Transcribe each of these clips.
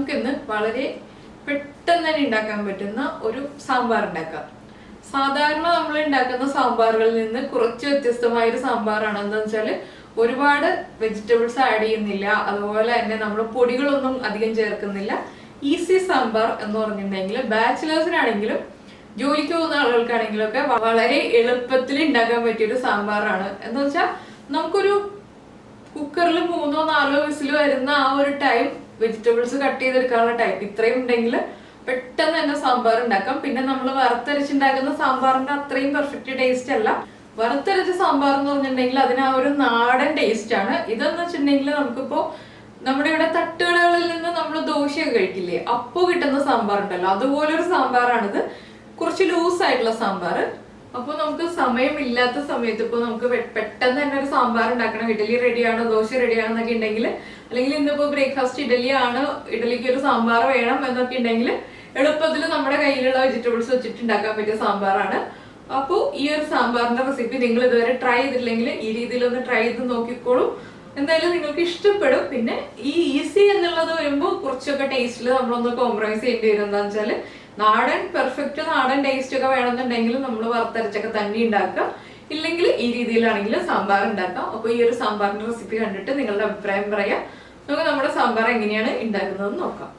നമുക്കിന്ന് വളരെ പെട്ടെന്ന് തന്നെ ഉണ്ടാക്കാൻ പറ്റുന്ന ഒരു സാമ്പാർ ഉണ്ടാക്കാം സാധാരണ നമ്മൾ ഉണ്ടാക്കുന്ന സാമ്പാറുകളിൽ നിന്ന് കുറച്ച് വ്യത്യസ്തമായ ഒരു സാമ്പാറാണ്. എന്താണെന്ന് വെച്ചാൽ ഒരുപാട് വെജിറ്റബിൾസ് ആഡ് ചെയ്യുന്നില്ല. അതുപോലെ തന്നെ നമ്മൾ പൊടികളൊന്നും അധികം ചേർക്കുന്നില്ല. ഈസി സാമ്പാർ എന്ന് പറഞ്ഞിട്ടുണ്ടെങ്കിൽ ബാച്ചിലേഴ്സിനാണെങ്കിലും ജോലിക്ക് പോകുന്ന ആളുകൾക്കാണെങ്കിലും ഒക്കെ വളരെ എളുപ്പത്തിൽ ഉണ്ടാക്കാൻ പറ്റിയ ഒരു സാമ്പാറാണ്. എന്ന് വെച്ചാൽ നമുക്കൊരു കുക്കറിൽ മൂന്നോ നാലോ വിസിൽ വരുന്ന ആ ഒരു ടൈം വെജിറ്റബിൾസ് കട്ട് ചെയ്തെടുക്കാനുള്ള ടൈപ്പ് ഇത്രയും ഉണ്ടെങ്കിൽ പെട്ടെന്ന് തന്നെ സാമ്പാർ ഉണ്ടാക്കാം. പിന്നെ നമ്മൾ വറുത്തരച്ചുണ്ടാക്കുന്ന സാമ്പാറിന്റെ അത്രയും പെർഫെക്റ്റ് ടേസ്റ്റ് അല്ല. വറുത്തരച്ച സാമ്പാർ എന്ന് പറഞ്ഞിട്ടുണ്ടെങ്കിൽ അതിന് ആ ഒരു നാടൻ ടേസ്റ്റ് ആണ്. ഇതെന്ന് വെച്ചിട്ടുണ്ടെങ്കിൽ നമുക്കിപ്പോ നമ്മുടെ ഇവിടെ തട്ടുകടകളിൽ നിന്ന് നമ്മൾ ദോശയൊക്കെ കഴിക്കില്ലേ? അപ്പോ കിട്ടുന്ന സാമ്പാർ ഉണ്ടല്ലോ. അതുപോലെ ഒരു സാമ്പാറാണിത്. കുറച്ച് ലൂസ് ആയിട്ടുള്ള സാമ്പാർ അപ്പോൾ നമുക്ക് സമയമില്ലാത്ത സമയത്ത് ഇപ്പൊ നമുക്ക് പെട്ടെന്ന് തന്നെ ഒരു സാമ്പാർ ഉണ്ടാക്കണം. ഇഡലി റെഡിയാണോ? ദോശ റെഡിയാണെന്നൊക്കെ ഉണ്ടെങ്കിൽ അല്ലെങ്കിൽ ഇന്നിപ്പോ ബ്രേക്ക്ഫാസ്റ്റ് ഇഡലി ആണ് ഇഡലിക്ക് ഒരു സാമ്പാർ വേണം എന്നൊക്കെ ഉണ്ടെങ്കിൽ എളുപ്പത്തിൽ നമ്മുടെ കയ്യിലുള്ള വെജിറ്റബിൾസ് വെച്ചിട്ട് ഉണ്ടാക്കാൻ പറ്റിയ സാമ്പാറാണ്. അപ്പോൾ ഈ ഒരു സാമ്പാറിന്റെ റെസിപ്പി നിങ്ങൾ ഇതുവരെ ട്രൈ ചെയ്തിട്ടില്ലെങ്കിൽ ഈ രീതിയിൽ ഒന്ന് ട്രൈ ചെയ്ത് നോക്കിക്കോളൂ. എന്തായാലും നിങ്ങൾക്ക് ഇഷ്ടപ്പെടും. പിന്നെ ഈ ഈസി എന്നുള്ളത് വരുമ്പോൾ കുറച്ചൊക്കെ ടേസ്റ്റിൽ നമ്മളൊന്ന് കോംപ്രമൈസ് ചെയ്യേണ്ടി വരും. എന്താണെന്ന് വെച്ചാൽ നാടൻ പെർഫെക്റ്റ് നാടൻ ടേസ്റ്റ് ഒക്കെ വേണമെന്നുണ്ടെങ്കിൽ നമ്മൾ വറുത്തരച്ചൊക്കെ തന്നെ ഉണ്ടാക്കുക ഇല്ലെങ്കിൽ ഈ രീതിയിലാണെങ്കിൽ സാമ്പാർ ഉണ്ടാക്കാം. അപ്പോൾ ഈ ഒരു സാമ്പാറിന്റെ റെസിപ്പി കണ്ടിട്ട് നിങ്ങളുടെ അഭിപ്രായം പറയാം. നമുക്ക് നമ്മുടെ സാമ്പാർ എങ്ങനെയാണ് ഉണ്ടാക്കുന്നതെന്ന് നോക്കാം.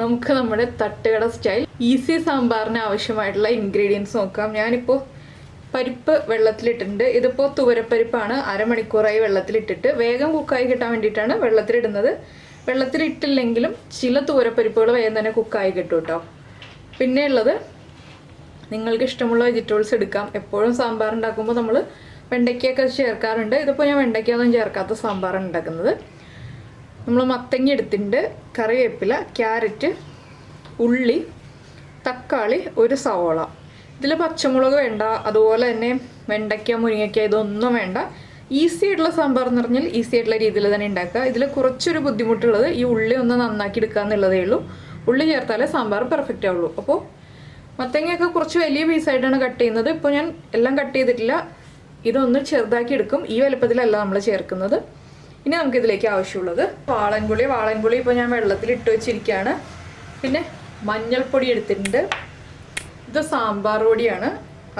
നമുക്ക് നമ്മുടെ തട്ടുകട സ്റ്റൈൽ ഈസി സാമ്പാറിന് ആവശ്യമായിട്ടുള്ള ഇൻഗ്രീഡിയൻസ് നോക്കാം. ഞാനിപ്പോൾ പരിപ്പ് വെള്ളത്തിലിട്ടിട്ടുണ്ട്. ഇതിപ്പോൾ തുവരപ്പരിപ്പാണ്. അരമണിക്കൂറായി വെള്ളത്തിലിട്ടിട്ട്. വേഗം കുക്കായി കിട്ടാൻ വേണ്ടിയിട്ടാണ് വെള്ളത്തിലിടുന്നത്. വെള്ളത്തിലിട്ടില്ലെങ്കിലും ചില തുവരപ്പരിപ്പുകൾ വേഗം തന്നെ കുക്കായി കിട്ടും കേട്ടോ. പിന്നെ ഉള്ളത് നിങ്ങൾക്ക് ഇഷ്ടമുള്ള വെജിറ്റബിൾസ് എടുക്കാം. എപ്പോഴും സാമ്പാർ ഉണ്ടാക്കുമ്പോൾ നമ്മൾ വെണ്ടയ്ക്കൊക്കെ ചേർക്കാറുണ്ട്. ഇതിപ്പോൾ ഞാൻ വെണ്ടയ്ക്കൊന്നും ചേർക്കാത്ത സാമ്പാറാണ് ഉണ്ടാക്കുന്നത്. നമ്മൾ മത്തങ്ങ എടുത്തിട്ടുണ്ട്. കറിവേപ്പില ക്യാരറ്റ് ഉള്ളി തക്കാളി ഒരു സവോള. ഇതിൽ പച്ചമുളക് വേണ്ട അതുപോലെ തന്നെ വെണ്ടയ്ക്ക മുരിങ്ങയ്ക്ക ഇതൊന്നും വേണ്ട. ഈസി ആയിട്ടുള്ള സാമ്പാർ എന്ന് പറഞ്ഞാൽ ഈസി ആയിട്ടുള്ള രീതിയിൽ തന്നെ ഉണ്ടാക്കുക. ഇതിൽ കുറച്ചൊരു ബുദ്ധിമുട്ടുള്ളത് ഈ ഉള്ളി ഒന്ന് നന്നാക്കി എടുക്കുക എന്നുള്ളതേ ഉള്ളൂ. ഉള്ളി ചേർത്താലേ സാമ്പാർ പെർഫെക്റ്റ് ആവുള്ളൂ. അപ്പോൾ മത്തങ്ങയൊക്കെ കുറച്ച് വലിയ പീസായിട്ടാണ് കട്ട് ചെയ്യുന്നത്. ഇപ്പോൾ ഞാൻ എല്ലാം കട്ട് ചെയ്തിട്ടില്ല. ഇതൊന്ന് ചെറുതാക്കി എടുക്കും. ഈ വലുപ്പത്തിലല്ല നമ്മൾ ചേർക്കുന്നത്. ഇനി നമുക്ക് ഇതിലേക്ക് ആവശ്യമുള്ളത് വാളൻപുളി. വാളൻപുളി ഇപ്പോൾ ഞാൻ വെള്ളത്തിൽ ഇട്ട് വെച്ചിരിക്കുകയാണ്. പിന്നെ മഞ്ഞൾപ്പൊടി എടുത്തിട്ടുണ്ട്. ഇത് സാമ്പാർ പൊടിയാണ്.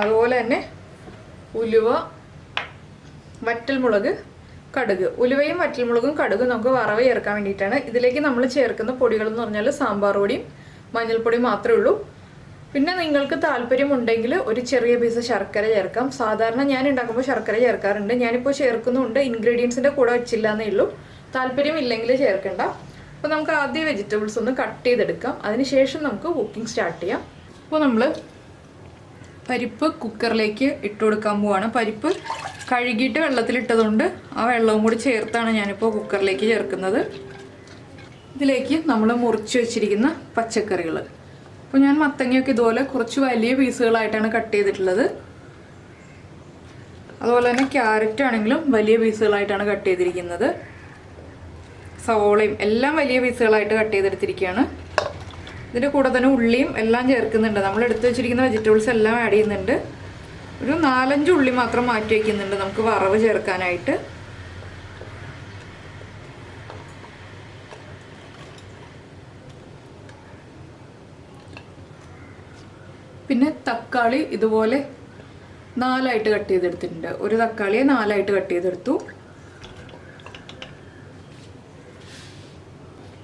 അതുപോലെ തന്നെ ഉലുവ വറ്റൽമുളക് കടുക്. ഉലുവയും വറ്റൽമുളകും കടുകും നമുക്ക് വറവ് ചേർക്കാൻ വേണ്ടിയിട്ടാണ്. ഇതിലേക്ക് നമ്മൾ ചേർക്കുന്ന പൊടികൾ എന്ന് പറഞ്ഞാൽ സാമ്പാർ പൊടിയും മഞ്ഞൾപ്പൊടിയും മാത്രമേ ഉള്ളൂ. പിന്നെ നിങ്ങൾക്ക് താല്പര്യമുണ്ടെങ്കിൽ ഒരു ചെറിയ പീസ് ശർക്കര ചേർക്കാം. സാധാരണ ഞാൻ ഉണ്ടാക്കുമ്പോൾ ശർക്കര ചേർക്കാറുണ്ട്. ഞാനിപ്പോൾ ചേർക്കുന്നുണ്ട്. ഇൻഗ്രീഡിയൻസിന്റെ കൂടെ വെച്ചില്ല എന്നേ ഉള്ളൂ. താല്പര്യമില്ലെങ്കിൽ ചേർക്കണ്ട. അപ്പോൾ നമുക്ക് ആദ്യം വെജിറ്റബിൾസ് ഒന്ന് കട്ട് ചെയ്തെടുക്കാം. അതിനുശേഷം നമുക്ക് കുക്കിംഗ് സ്റ്റാർട്ട് ചെയ്യാം. അപ്പോൾ നമ്മൾ പരിപ്പ് കുക്കറിലേക്ക് ഇട്ട് കൊടുക്കാൻ പോവാണ്. പരിപ്പ് കഴുകിയിട്ട് വെള്ളത്തിലിട്ടതുകൊണ്ട് ആ വെള്ളവും കൂടി ചേർത്താണ് ഞാനിപ്പോൾ കുക്കറിലേക്ക് ചേർക്കുന്നത്. ഇതിലേക്ക് നമ്മൾ മുറിച്ച് വെച്ചിരിക്കുന്ന പച്ചക്കറികൾ. അപ്പോൾ ഞാൻ മത്തങ്ങയൊക്കെ ഇതുപോലെ കുറച്ച് വലിയ പീസുകളായിട്ടാണ് കട്ട് ചെയ്തിട്ടുള്ളത്. അതുപോലെ തന്നെ ക്യാരറ്റ് ആണെങ്കിലും വലിയ പീസുകളായിട്ടാണ് കട്ട് ചെയ്തിരിക്കുന്നത്. സവോളയും എല്ലാം വലിയ പീസുകളായിട്ട് കട്ട് ചെയ്തെടുത്തിരിക്കുകയാണ്. ഇതിന്റെ കൂടെ തന്നെ ഉള്ളിയും എല്ലാം ചേർക്കുന്നുണ്ട്. നമ്മൾ എടുത്തു വെച്ചിരിക്കുന്ന വെജിറ്റബിൾസ് എല്ലാം ആഡ് ചെയ്യുന്നുണ്ട്. ഒരു നാലഞ്ച് ഉള്ളി മാത്രം മാറ്റി വയ്ക്കുന്നുണ്ട് നമുക്ക് വറവ് ചേർക്കാനായിട്ട്. പിന്നെ തക്കാളി ഇതുപോലെ നാലായിട്ട് കട്ട് ചെയ്തെടുത്തിട്ടുണ്ട്. ഒരു തക്കാളിയെ നാലായിട്ട് കട്ട് ചെയ്തെടുത്തു.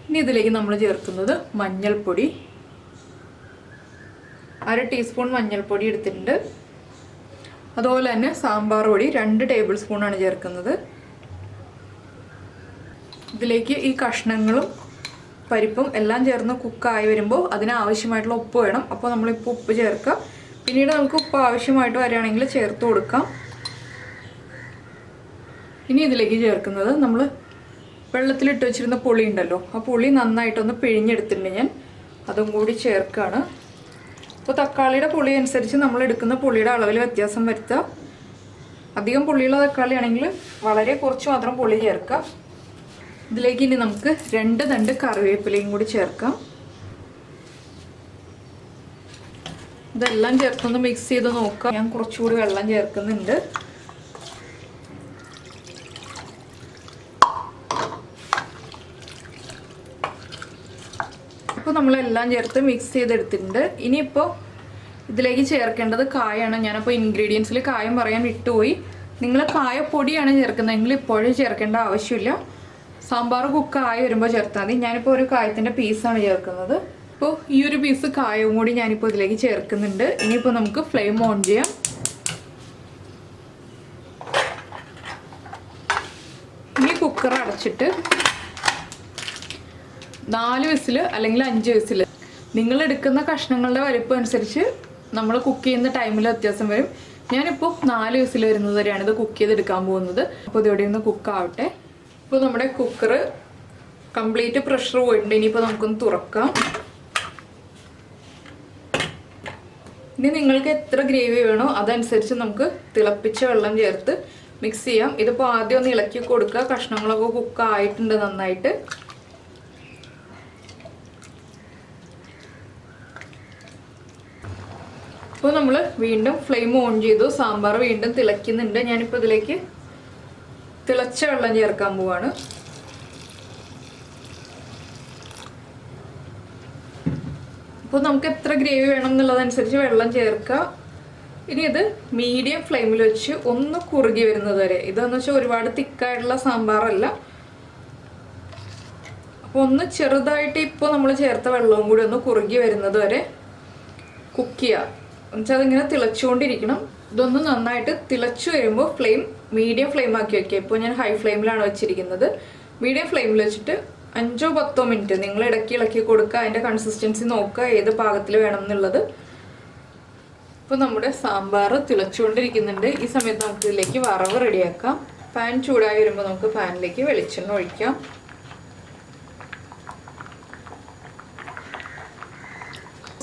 ഇനി ഇതിലേക്ക് നമ്മൾ ചേർക്കുന്നത് മഞ്ഞൾപ്പൊടി. അര ടീസ്പൂൺ മഞ്ഞൾപ്പൊടി എടുത്തിട്ടുണ്ട്. അതുപോലെ തന്നെ സാമ്പാർ പൊടി രണ്ട് ടേബിൾ സ്പൂണാണ് ചേർക്കുന്നത്. ഇതിലേക്ക് ഈ കഷ്ണങ്ങളും പരിപ്പും എല്ലാം ചേർന്ന് കുക്കായി വരുമ്പോൾ അതിന് ആവശ്യമായിട്ടുള്ള ഉപ്പ് വേണം. അപ്പോൾ നമ്മളിപ്പോൾ ഉപ്പ് ചേർക്കാം പിന്നീട് നമുക്ക് ഉപ്പ് ആവശ്യമായിട്ട് വരികയാണെങ്കിൽ ചേർത്ത് കൊടുക്കാം. ഇനി ഇതിലേക്ക് ചേർക്കുന്നത് നമ്മൾ വെള്ളത്തിലിട്ട് വെച്ചിരുന്ന പുളി ഉണ്ടല്ലോ ആ പുളി നന്നായിട്ടൊന്ന് പിഴിഞ്ഞെടുത്തിട്ടുണ്ട് ഞാൻ. അതും കൂടി ചേർക്കുകയാണ് അപ്പോൾ തക്കാളിയുടെ പുളി അനുസരിച്ച് നമ്മൾ എടുക്കുന്ന പുളിയുടെ അളവിൽ വ്യത്യാസം വരുത്തുക. അധികം പുളിയുള്ള തക്കാളി ആണെങ്കിൽ വളരെ കുറച്ച് മാത്രം പുളി ചേർക്കാം ഇതിലേക്ക് ഇനി നമുക്ക് രണ്ട് തണ്ട് കറിവേപ്പിലയും കൂടി ചേർക്കാം. ഇതെല്ലാം ചേർത്തൊന്ന് മിക്സ് ചെയ്ത് നോക്കാം. ഞാൻ കുറച്ചുകൂടി വെള്ളം ചേർക്കുന്നുണ്ട്. അപ്പോൾ നമ്മളെല്ലാം ചേർത്ത് മിക്സ് ചെയ്തെടുത്തിട്ടുണ്ട്. ഇനിയിപ്പോൾ ഇതിലേക്ക് ചേർക്കേണ്ടത് കായാണ്. ഞാനപ്പോൾ ഇൻഗ്രീഡിയൻസിൽ കായം പറയാൻ വിട്ടുപോയി. നിങ്ങൾ കായപ്പൊടിയാണ് ചേർക്കുന്നതെങ്കിൽ ഇപ്പോഴും ചേർക്കേണ്ട ആവശ്യമില്ല. സാമ്പാർ കുക്ക് ആയി വരുമ്പോൾ ചേർത്താൽ മതി. ഞാനിപ്പോൾ ഒരു കായത്തിന്റെ പീസാണ് ചേർക്കുന്നത്. ഇപ്പോൾ ഈ ഒരു പീസ് കായവും കൂടി ഞാനിപ്പോൾ ഇതിലേക്ക് ചേർക്കുന്നുണ്ട്. ഇനിയിപ്പോൾ നമുക്ക് ഫ്ലെയിം ഓൺ ചെയ്യാം. ഇനി കുക്കർ അടച്ചിട്ട് നാല് വിസിൽ അല്ലെങ്കിൽ അഞ്ച് വിസിൽ നിങ്ങൾ എടുക്കുന്ന കഷ്ണങ്ങളുടെ വലിപ്പം അനുസരിച്ച് നമ്മൾ കുക്ക് ചെയ്യുന്ന ടൈമിൽ വ്യത്യാസം വരും. ഞാനിപ്പോൾ നാല് വിസിൽ വരുന്നത് വരെയാണ് ഇത് കുക്ക് ചെയ്തെടുക്കാൻ പോകുന്നത്. അപ്പോൾ ഇതോടെ ഒന്ന് കുക്ക് ആവട്ടെ. ഇപ്പോൾ നമ്മുടെ കുക്കർ കംപ്ലീറ്റ് പ്രഷർ പോയിട്ടുണ്ട്. ഇനിയിപ്പോൾ നമുക്കൊന്ന് തുറക്കാം. ഇനി നിങ്ങൾക്ക് എത്ര ഗ്രേവി വേണോ അതനുസരിച്ച് നമുക്ക് തിളപ്പിച്ച വെള്ളം ചേർത്ത് മിക്സ് ചെയ്യാം. ഇതിപ്പോൾ ആദ്യം ഒന്ന് ഇളക്കി കൊടുക്കുക. കഷ്ണങ്ങളൊക്കെ കുക്ക് ആയിട്ടുണ്ട് നന്നായിട്ട്. ഇപ്പോൾ നമ്മൾ വീണ്ടും ഫ്ലെയിം ഓൺ ചെയ്തു സാമ്പാർ വീണ്ടും തിളയ്ക്കുന്നുണ്ട്. ഞാനിപ്പോൾ ഇതിലേക്ക് തിളച്ച വെള്ളം ചേർക്കാൻ പോവാണ്. അപ്പോൾ നമുക്ക് എത്ര ഗ്രേവി വേണം എന്നുള്ളതനുസരിച്ച് വെള്ളം ചേർക്കുക ഇനി ഇത് മീഡിയം ഫ്ലെയിമിൽ വെച്ച് ഒന്ന് കുറുകി വരുന്നത് വരെ. ഇതെന്ന് വെച്ചാൽ ഒരുപാട് തിക്കായിട്ടുള്ള സാമ്പാറല്ല. അപ്പോൾ ഒന്ന് ചെറുതായിട്ട് ഇപ്പോൾ നമ്മൾ ചേർത്ത വെള്ളവും കൂടി ഒന്ന് കുറുകി വരുന്നത് വരെ കുക്ക് ചെയ്യുക എന്നുവെച്ചാൽ അതിങ്ങനെ തിളച്ചുകൊണ്ടിരിക്കണം. ഇതൊന്ന് നന്നായിട്ട് തിളച്ചു വരുമ്പോൾ ഫ്ലെയിം മീഡിയം ഫ്ലെയിം ആക്കി വയ്ക്കുക ഇപ്പോൾ ഞാൻ ഹൈ ഫ്ലെയിമിലാണ് വെച്ചിരിക്കുന്നത്. മീഡിയം ഫ്ലെയിമിൽ വെച്ചിട്ട് അഞ്ചോ പത്തോ മിനിറ്റ് നിങ്ങൾ ഇടയ്ക്ക് ഇളക്കി കൊടുക്കുക. അതിന്റെ കൺസിസ്റ്റൻസി നോക്കുക ഏത് പാകത്തിൽ വേണം എന്നുള്ളത്. ഇപ്പോൾ നമ്മുടെ സാമ്പാർ തിളച്ചുകൊണ്ടിരിക്കുന്നുണ്ട്. ഈ സമയത്ത് നമുക്ക് ഇതിലേക്ക് വറവ് റെഡിയാക്കാം. പാൻ ചൂടായി വരുമ്പോൾ നമുക്ക് പാനിലേക്ക് വെളിച്ചെണ്ണ ഒഴിക്കാം.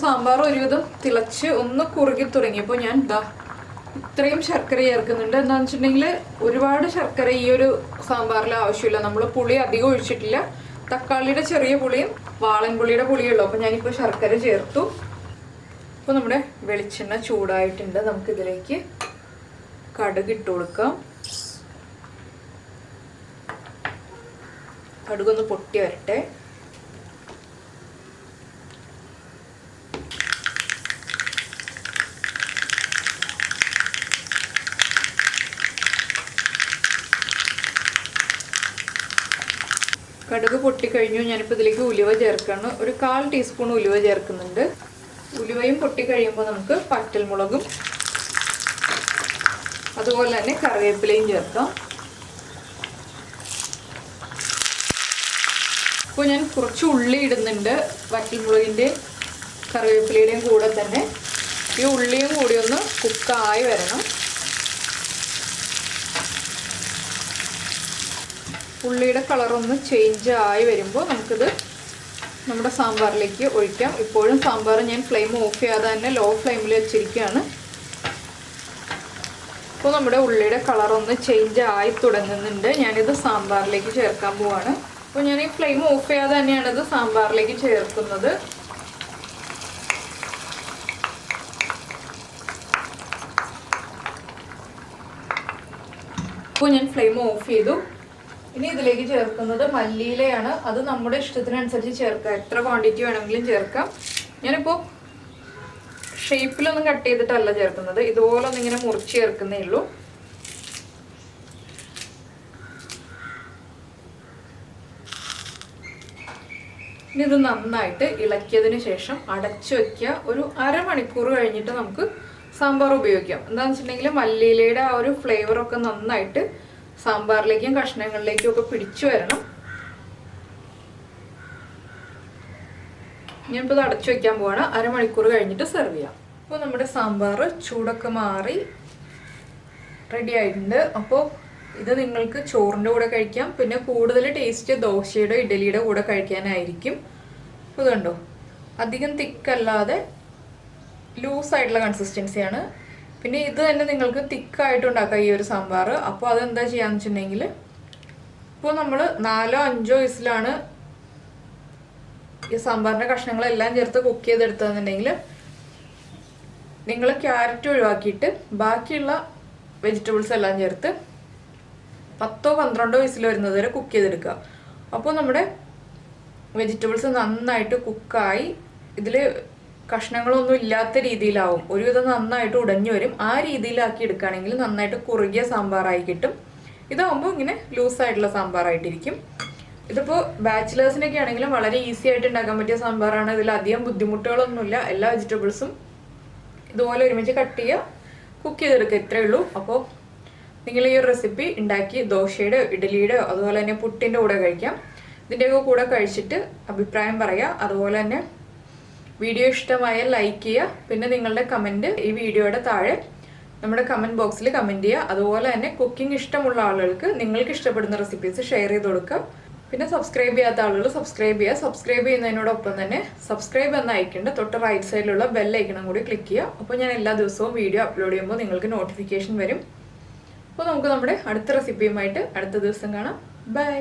സാമ്പാർ ഒരുവിധം തിളച്ച് ഒന്ന് കുറുകി തുടങ്ങിയപ്പോൾ ഞാൻ ഇതാ ഇത്രയും ശർക്കര ചേർക്കുന്നുണ്ട്. എന്താണെന്ന് വെച്ചിട്ടുണ്ടെങ്കിൽ ഒരുപാട് ശർക്കര ഈ ഒരു സാമ്പാറിൽ ആവശ്യമില്ല. നമ്മൾ പുളി അധികം ഒഴിച്ചിട്ടില്ല. തക്കാളിയുടെ ചെറിയ പുളിയും വാളൻ പുളിയുടെ പുളിയുള്ളൂ അപ്പോൾ ഞാനിപ്പോൾ ശർക്കര ചേർത്തു. അപ്പോൾ നമ്മുടെ വെളിച്ചെണ്ണ ചൂടായിട്ടുണ്ട്. നമുക്കിതിലേക്ക് കടുക് ഇട്ട് കൊടുക്കാം. കടുകൊന്ന് പൊട്ടി വരട്ടെ കടുക് പൊട്ടിക്കഴിഞ്ഞു. ഞാനിപ്പോൾ ഇതിലേക്ക് ഉലുവ ചേർക്കണം. ഒരു കാൽ ടീസ്പൂൺ ഉലുവ ചേർക്കുന്നുണ്ട്. ഉലുവയും പൊട്ടിക്കഴിയുമ്പോൾ നമുക്ക് പറ്റൽമുളകും അതുപോലെ തന്നെ കറിവേപ്പിലയും ചേർക്കാം. ഇപ്പോൾ ഞാൻ കുറച്ച് ഉള്ളി ഇടുന്നുണ്ട്. വറ്റൽമുളകിന്റെയും കറിവേപ്പിലയുടെയും കൂടെ തന്നെ. ഈ ഉള്ളിയും കൂടി ഒന്ന് കുക്കായി വരണം. ഉള്ളിയുടെ കളറൊന്ന് ചേഞ്ച് ആയി വരുമ്പോൾ നമുക്കിത് നമ്മുടെ സാമ്പാറിലേക്ക് ഒഴിക്കാം. ഇപ്പോഴും സാമ്പാർ ഞാൻ ഫ്ലെയിം ഓഫ് ചെയ്യാതെ തന്നെ ലോ ഫ്ലെയിമിൽ വെച്ചിരിക്കുകയാണ്. ഇപ്പോൾ നമ്മുടെ ഉള്ളിയുടെ കളറൊന്ന് ചേഞ്ച് ആയി തുടങ്ങുന്നുണ്ട്. ഞാനിത് സാമ്പാറിലേക്ക് ചേർക്കാൻ പോവാണ്. അപ്പോൾ ഞാൻ ഈ ഫ്ലെയിം ഓഫ് ചെയ്യാതെ തന്നെയാണ് ഇത് സാമ്പാറിലേക്ക് ചേർക്കുന്നത്. അപ്പോൾ ഞാൻ ഫ്ലെയിം ഓഫ് ചെയ്തു. ഇനി ഇതിലേക്ക് ചേർക്കുന്നത് മല്ലിയിലയാണ്. അത് നമ്മുടെ ഇഷ്ടത്തിനനുസരിച്ച് ചേർക്കാം. എത്ര ക്വാണ്ടിറ്റി വേണമെങ്കിലും ചേർക്കാം. ഞാനിപ്പോൾ ഷേപ്പിലൊന്നും കട്ട് ചെയ്തിട്ടല്ല ചേർക്കുന്നത്. ഇതുപോലെ ഒന്ന് ഇങ്ങനെ മുറിച്ച് ചേർക്കുന്നേ ഉള്ളൂ. ഇനി ഇത് നന്നായിട്ട് ഇളക്കിയതിന് ശേഷം അടച്ചു വയ്ക്കുക ഒരു അരമണിക്കൂർ കഴിഞ്ഞിട്ട് നമുക്ക് സാമ്പാർ ഉപയോഗിക്കാം. എന്താണെന്ന് വെച്ചിട്ടുണ്ടെങ്കിൽ മല്ലിയിലയുടെ ആ ഒരു ഫ്ലേവറൊക്കെ നന്നായിട്ട് സാമ്പാറിലേക്കും കഷ്ണങ്ങളിലേക്കും ഒക്കെ പിടിച്ചു വരണം. ഞാനിപ്പോൾ ഇത് അടച്ചു വെക്കാൻ പോവാണ്. അരമണിക്കൂർ കഴിഞ്ഞിട്ട് സെർവ് ചെയ്യാം. അപ്പോൾ നമ്മുടെ സാമ്പാർ ചൂടൊക്കെ മാറി റെഡി ആയിട്ടുണ്ട്. അപ്പോൾ ഇത് നിങ്ങൾക്ക് ചോറിന്റെ കൂടെ കഴിക്കാം. പിന്നെ കൂടുതൽ ടേസ്റ്റ് ദോശയുടെ ഇഡലിയുടെ കൂടെ കഴിക്കാനായിരിക്കും. ഇതുണ്ടോ? അധികം തിക്കല്ലാതെ ലൂസായിട്ടുള്ള കൺസിസ്റ്റൻസിയാണ് പിന്നെ ഇത് തന്നെ നിങ്ങൾക്ക് തിക്കായിട്ട് ഉണ്ടാക്കാം ഈ ഒരു സാമ്പാർ. അപ്പോൾ അതെന്താ ചെയ്യാന്ന് വെച്ചിട്ടുണ്ടെങ്കിൽ ഇപ്പോൾ നമ്മൾ നാലോ അഞ്ചോ വയസ്സിലാണ് ഈ സാമ്പാറിന്റെ കഷ്ണങ്ങളെല്ലാം ചേർത്ത് കുക്ക് ചെയ്തെടുത്തതെന്നുണ്ടെങ്കിൽ നിങ്ങൾ ക്യാരറ്റ് ഒഴിവാക്കിയിട്ട് ബാക്കിയുള്ള വെജിറ്റബിൾസ് എല്ലാം ചേർത്ത് പത്തോ പന്ത്രണ്ടോ വിസിൽ വരുന്നത് വരെ കുക്ക് ചെയ്തെടുക്കുക. അപ്പോൾ നമ്മുടെ വെജിറ്റബിൾസ് നന്നായിട്ട് കുക്കായി ഇതിൽ കഷ്ണങ്ങളൊന്നും ഇല്ലാത്ത രീതിയിലാവും. ഒരുവിധം നന്നായിട്ട് ഉടഞ്ഞു വരും. ആ രീതിയിലാക്കി എടുക്കുകയാണെങ്കിൽ നന്നായിട്ട് കുറുകിയ സാമ്പാറായി കിട്ടും. ഇതാവുമ്പോൾ ഇങ്ങനെ ലൂസായിട്ടുള്ള സാമ്പാറായിട്ടിരിക്കും. ഇതിപ്പോൾ ബാച്ചിലേഴ്സിനൊക്കെ ആണെങ്കിലും വളരെ ഈസി ആയിട്ട് ഉണ്ടാക്കാൻ പറ്റിയ സാമ്പാറാണ്. ഇതിൽ അധികം ബുദ്ധിമുട്ടുകളൊന്നുമില്ല. എല്ലാ വെജിറ്റബിൾസും ഇതുപോലെ ഒരുമിച്ച് കട്ട് ചെയ്യുക കുക്ക് ചെയ്തെടുക്കുക ഇത്രയേ ഉള്ളൂ. അപ്പോൾ നിങ്ങൾ ഈ ഒരു റെസിപ്പി ഉണ്ടാക്കി ദോശയുടെ ഇഡലിയുടെയോ അതുപോലെ തന്നെ പുട്ടിന്റെ കൂടെ കഴിക്കാം. ഇതിന്റെയൊക്കെ കൂടെ കഴിച്ചിട്ട് അഭിപ്രായം പറയുക. അതുപോലെ തന്നെ വീഡിയോ ഇഷ്ടമായാൽ ലൈക്ക് ചെയ്യുക. പിന്നെ നിങ്ങളുടെ കമന്റ് ഈ വീഡിയോയുടെ താഴെ നമ്മുടെ കമന്റ് ബോക്സിൽ കമന്റ് ചെയ്യുക. അതുപോലെ തന്നെ കുക്കിംഗ് ഇഷ്ടമുള്ള ആളുകൾക്ക് നിങ്ങൾക്ക് ഇഷ്ടപ്പെടുന്ന റെസിപ്പീസ് ഷെയർ ചെയ്ത് കൊടുക്കുക. പിന്നെ സബ്സ്ക്രൈബ് ചെയ്യാത്ത ആളുകൾ സബ്സ്ക്രൈബ് ചെയ്യുക. സബ്സ്ക്രൈബ് ചെയ്യുന്നതിനോടൊപ്പം തന്നെ സബ്സ്ക്രൈബ് എന്ന ഐക്കണ്ട് തൊട്ട് റൈറ്റ് സൈഡിലുള്ള ബെൽ ഐക്കണം കൂടി ക്ലിക്ക് ചെയ്യുക. അപ്പോൾ ഞാൻ എല്ലാ ദിവസവും വീഡിയോ അപ്ലോഡ് ചെയ്യുമ്പോൾ നിങ്ങൾക്ക് നോട്ടിഫിക്കേഷൻ വരും. അപ്പോൾ നമുക്ക് നമ്മുടെ അടുത്ത റെസിപ്പിയുമായിട്ട് അടുത്ത ദിവസം കാണാം. ബൈ